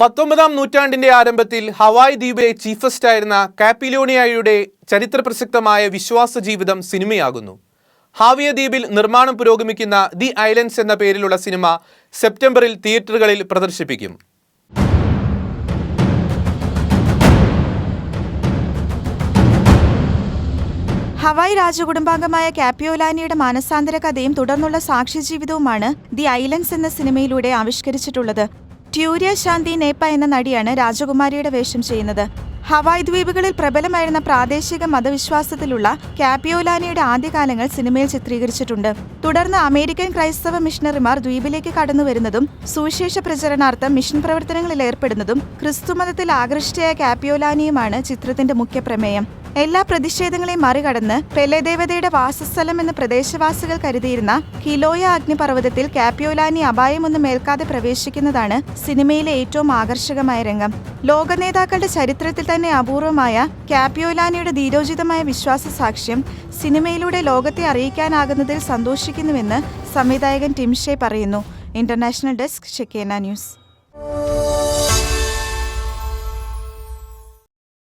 പത്തൊമ്പതാം നൂറ്റാണ്ടിന്റെ ആരംഭത്തിൽ ഹവായ് ദ്വീപിലെ ചീഫസ്റ്റ് ആയിരുന്ന കാപ്പിലോണിയായുടെ ചരിത്രപ്രസക്തമായ വിശ്വാസ ജീവിതം സിനിമയാകുന്നു. ഹാവിയ ദ്വീപിൽ നിർമ്മാണം പുരോഗമിക്കുന്ന ദി ഐലൻഡ്സ് എന്ന പേരിലുള്ള സിനിമ സെപ്റ്റംബറിൽ തിയേറ്ററുകളിൽ പ്രദർശിപ്പിക്കും. ഹവായ് രാജകുടുംബാംഗമായ കാപ്പിയോലാനിയുടെ മാനസാന്തര കഥയും തുടർന്നുള്ള സാക്ഷ്യജീവിതവുമാണ് ദി ഐലൻഡ്സ് എന്ന സിനിമയിലൂടെ ആവിഷ്കരിച്ചിട്ടുള്ളത്. ട്യൂരിയ ശാന്തി നേപ്പ എന്ന നടിയാണ് രാജകുമാരിയുടെ വേഷം ചെയ്യുന്നത്. ഹവായ് ദ്വീപുകളിൽ പ്രബലമായിരുന്ന പ്രാദേശിക മതവിശ്വാസത്തിലുള്ള കാപ്പിയോലാനിയുടെ ആദ്യകാലങ്ങൾ സിനിമയിൽ ചിത്രീകരിച്ചിട്ടുണ്ട്. തുടർന്ന് അമേരിക്കൻ ക്രൈസ്തവ മിഷണറിമാർ ദ്വീപിലേക്ക് കടന്നുവരുന്നതും സുവിശേഷ പ്രചരണാർത്ഥം മിഷൻ പ്രവർത്തനങ്ങളിൽ ഏർപ്പെടുന്നതും ക്രിസ്തുമതത്തിൽ ആകൃഷ്ടയായ കാപ്പിയോലാനിയുമാണ് ചിത്രത്തിന്റെ മുഖ്യ പ്രമേയം എല്ലാ പ്രതിഷേധങ്ങളെയും മറികടന്ന് പെലെദേവതയുടെ വാസസ്ഥലം എന്ന് പ്രദേശവാസികൾ കരുതിയിരുന്ന കിലോയ അഗ്നിപർവതത്തിൽ കാപ്യോലാനി അപായമൊന്നും ഏൽക്കാതെ പ്രവേശിക്കുന്നതാണ് സിനിമയിലെ ഏറ്റവും ആകർഷകമായ രംഗം. ലോക നേതാക്കളുടെ ചരിത്രത്തിൽ തന്നെ അപൂർവമായ കാപ്യോലാനിയുടെ ധീരോചിതമായ വിശ്വാസ സാക്ഷ്യം സിനിമയിലൂടെ ലോകത്തെ അറിയിക്കാനാകുന്നതിൽ സന്തോഷിക്കുന്നുവെന്ന് സംവിധായകൻ ടിംഷെ പറയുന്നു. International desk Shekinah news.